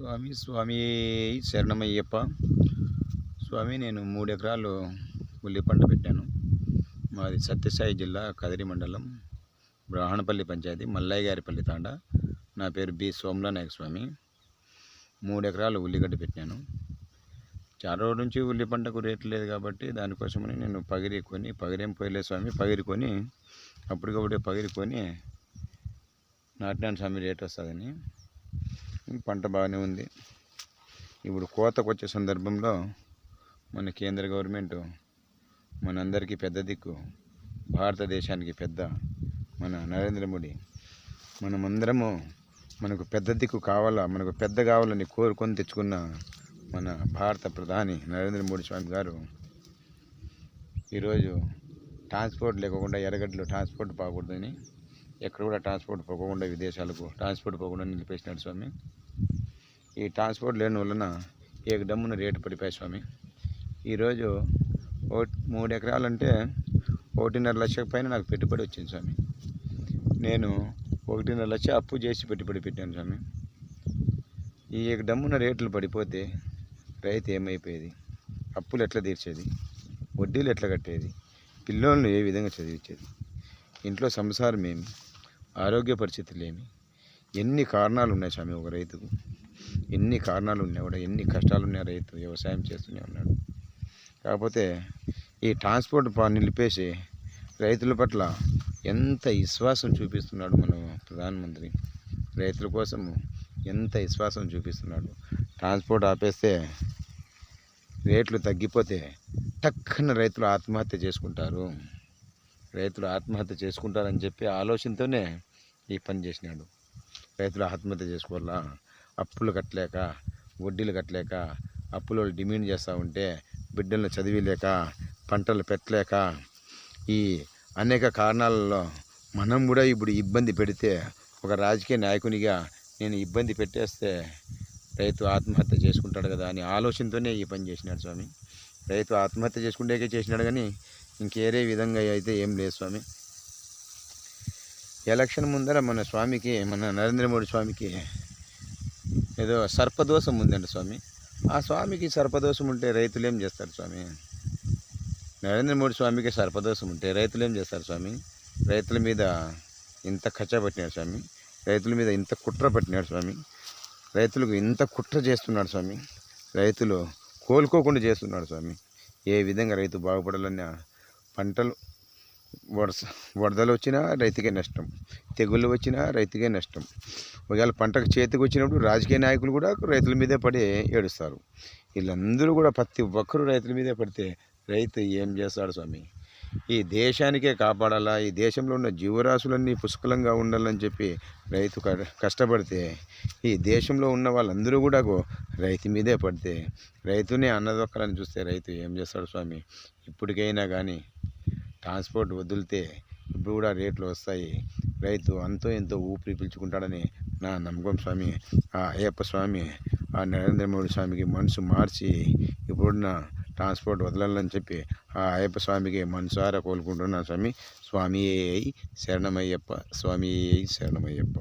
స్వామి స్వామి శరణమయ్యప్ప. స్వామి నేను మూడు ఎకరాలు ఉల్లి పంట పెట్టాను. మాది సత్యసాయి జిల్లా కదిరి మండలం బ్రాహ్మణపల్లి పంచాయతీ మల్లయ్య గారిపల్లి తాండ. నా పేరు బి సోమలా నాయక స్వామి. మూడు ఎకరాలు ఉల్లిగడ్డ పెట్టాను. చాలా రోజుల నుంచి ఉల్లి పంటకు రేటు లేదు కాబట్టి దానికోసమని నేను పగిరి కొని పగిరేం పోయలేదు స్వామి. పగిరి కొని అప్పటికప్పుడే పగిరి కొని నాటినాను స్వామి రేట్ వస్తుందని. పంట బాగానే ఉంది. ఇప్పుడు కోతకు వచ్చే సందర్భంలో మన కేంద్ర గవర్నమెంట్ మనందరికీ పెద్ద దిక్కు భారతదేశానికి పెద్ద మన నరేంద్ర మోడీ. మనమందరము మనకు పెద్ద దిక్కు కావాలా మనకు పెద్ద కావాలని కోరుకొని తెచ్చుకున్న మన భారత ప్రధాని నరేంద్ర మోడీ స్వామి గారు ఈరోజు ట్రాన్స్పోర్ట్ లేకుండా ఎర్రగడ్డలో ట్రాన్స్పోర్ట్ పోకూడదని ఎక్కడ కూడా ట్రాన్స్పోర్ట్ పోకుండా విదేశాలకు ట్రాన్స్పోర్ట్ పోకుండా నిలిపేసినాడు స్వామి. ఈ ట్రాన్స్పోర్ట్ లేని వలన ఏక డమ్మున రేటు పడిపోయాయి స్వామి. ఈరోజు ఓ మూడు ఎకరాలంటే ఒకటిన్నర లక్ష పైన నాకు పెట్టుబడి వచ్చింది స్వామి. నేను ఒకటిన్నర లక్ష అప్పు చేసి పెట్టుబడి పెట్టాను స్వామి. ఈ ఏక డమ్మున రేట్లు పడిపోతే రైతు ఏమైపోయేది? అప్పులు ఎట్లా తీర్చేది? వడ్డీలు ఎట్లా కట్టేది? పిల్లోళ్ళను ఏ విధంగా చదివించేది? ఇంట్లో సంసారం ఏమి? ఆరోగ్య పరిస్థితులు ఏమి? ఎన్ని కారణాలు ఉన్నాయి స్వామి ఒక రైతుకు? ఎన్ని కారణాలు ఉన్నాయి కూడా ఎన్ని కష్టాలు ఉన్నాయి రైతు వ్యవసాయం చేస్తూనే ఉన్నాడు. కాకపోతే ఈ ట్రాన్స్పోర్ట్ నిలిపేసి రైతుల పట్ల ఎంత విశ్వాసం చూపిస్తున్నాడు మన ప్రధానమంత్రి. రైతుల కోసం ఎంత విశ్వాసం చూపిస్తున్నాడు. ట్రాన్స్పోర్ట్ ఆపేస్తే రేట్లు తగ్గిపోతే టక్కున రైతులు ఆత్మహత్య చేసుకుంటారు. రైతులు ఆత్మహత్య చేసుకుంటారని చెప్పి ఆలోచనతోనే ఈ పని చేసినాడు. రైతులు ఆత్మహత్య చేసుకోవాలా? అప్పులు కట్టలేక వడ్డీలు కట్టలేక అప్పులు డిమాండ్ చేస్తూ ఉంటే బిడ్డలను చదివిలేక పంటలు పెట్టలేక ఈ అనేక కారణాలలో మనం కూడా ఇప్పుడు ఇబ్బంది పెడితే ఒక రాజకీయ నాయకునిగా నేను ఇబ్బంది పెట్టేస్తే రైతు ఆత్మహత్య చేసుకుంటాడు కదా అని ఆలోచనతోనే ఈ పని చేసినాడు స్వామి. రైతు ఆత్మహత్య చేసుకుంటేకే చేసినాడు కానీ ఇంకేరే విధంగా అయితే ఏం లేదు స్వామి. ఎలక్షన్ ముందర మన స్వామికి మన నరేంద్ర మోడీ స్వామికి ఏదో సర్పదోషం ఉందండి స్వామి. ఆ స్వామికి సర్పదోషం ఉంటే రైతులు ఏం చేస్తారు స్వామి? నరేంద్ర మోడీ స్వామికి సర్పదోషం ఉంటే రైతులు ఏం చేస్తారు స్వామి? రైతుల మీద ఇంత ఖర్చు పట్టినాడు స్వామి. రైతుల మీద ఇంత కుట్ర పట్టినాడు స్వామి. రైతులకు ఇంత కుట్ర చేస్తున్నాడు స్వామి. రైతులు కోలుకోకుండా చేస్తున్నాడు స్వామి. ఏ విధంగా రైతు బాగుపడాలన్న పంటలు వరస వరదలు వచ్చినా రైతుకే నష్టం తెగుళ్ళు వచ్చినా రైతుకే నష్టం. ఒకవేళ పంటకు చేతికి వచ్చినప్పుడు రాజకీయ నాయకులు కూడా రైతుల మీదే పడి ఏడుస్తారు. వీళ్ళందరూ కూడా ప్రతి ఒక్కరూ రైతుల మీదే పడితే రైతు ఏం చేస్తాడు స్వామి? ఈ దేశానికే కాపాడాలా? ఈ దేశంలో ఉన్న జీవరాశులన్నీ పుష్కలంగా ఉండాలని చెప్పి రైతు కష్టపడితే ఈ దేశంలో ఉన్న వాళ్ళందరూ కూడా రైతు మీదే పడితే రైతునే అన్నదొక్కలని చూస్తే రైతు ఏం చేస్తాడు స్వామి? ఇప్పటికైనా కానీ ట్రాన్స్పోర్ట్ వదిలితే ఇప్పుడు కూడా రేట్లు వస్తాయి. రైతు అంతో ఎంతో ఊపిరి పీల్చుకుంటాడని నా నమ్మకం స్వామి. ఆ అయ్యప్ప స్వామి ఆ నరేంద్ర మోడీ స్వామికి మనసు మార్చి ఇప్పుడున్న ట్రాన్స్పోర్ట్ వదలాలని చెప్పి ఆ అయ్యప్ప స్వామికి మనసారా కోలుకుంటున్నాను స్వామి. స్వామి శరణమయ్యప్ప స్వామి శరణమయ్యప్ప.